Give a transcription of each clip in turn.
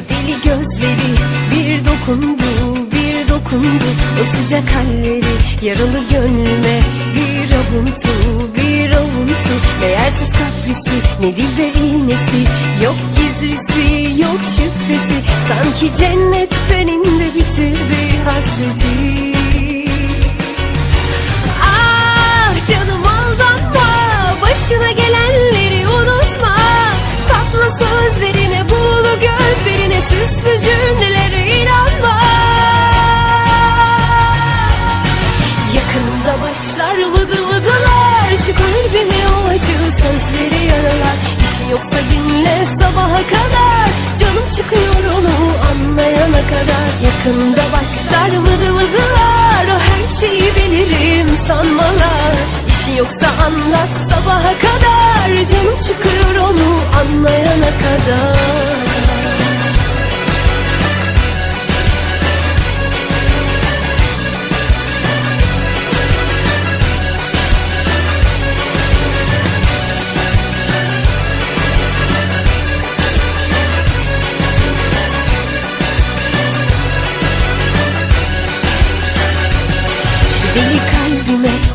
gözleri bir dokundu bir dokundu. O sıcak halleri yaralı gönlüme bir avuntu bir avuntu. Meğersiz kaprisi ne dilde iğnesi. Yok gizlisi yok şüphesi. Sanki cennetten indi bitirdi hasreti Süslü cümlelere inanma. Yakında başlar vıdı vıdılar Şu kalbimi o acı sözleri yaralar İşi yoksa dinle sabaha kadar. Canım çıkıyor onu anlayana kadar. Yakında başlar vıdı vıdılar O her şeyi bilirim sanmalar. İşi yoksa anlat sabaha kadar. Canım çıkıyor onu anlayana kadar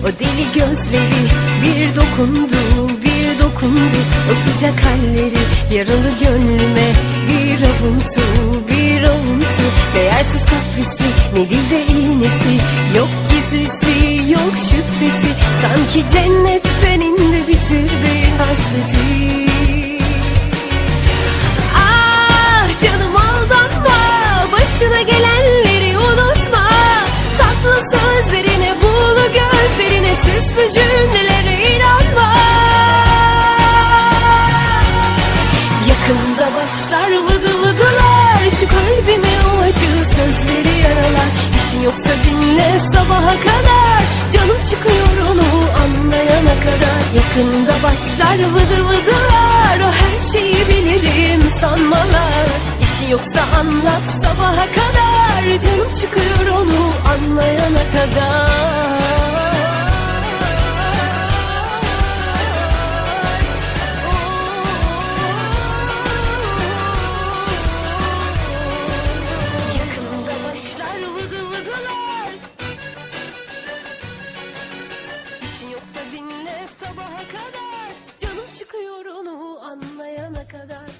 o deli gözleri bir dokundu bir dokundu. O sıcak halleri yaralı gönlüme bir avuntu bir avuntu. Değersiz kaprisi ne dilde iğnesi yok gizlisi yok şüphesi. Sanki cennetten indi bitirdi hasreti Yakında başlar vıdı vıdılar Şu kalbimi o acı sözleri yaralar. İşi yoksa dinle sabaha kadar Canım çıkıyor onu anlayana kadar. Yakında başlar vıdı vıdılar O her şeyi bilirim sanmalar. İşi yoksa anlat sabaha kadar Canım çıkıyor onu anlayana kadar kadar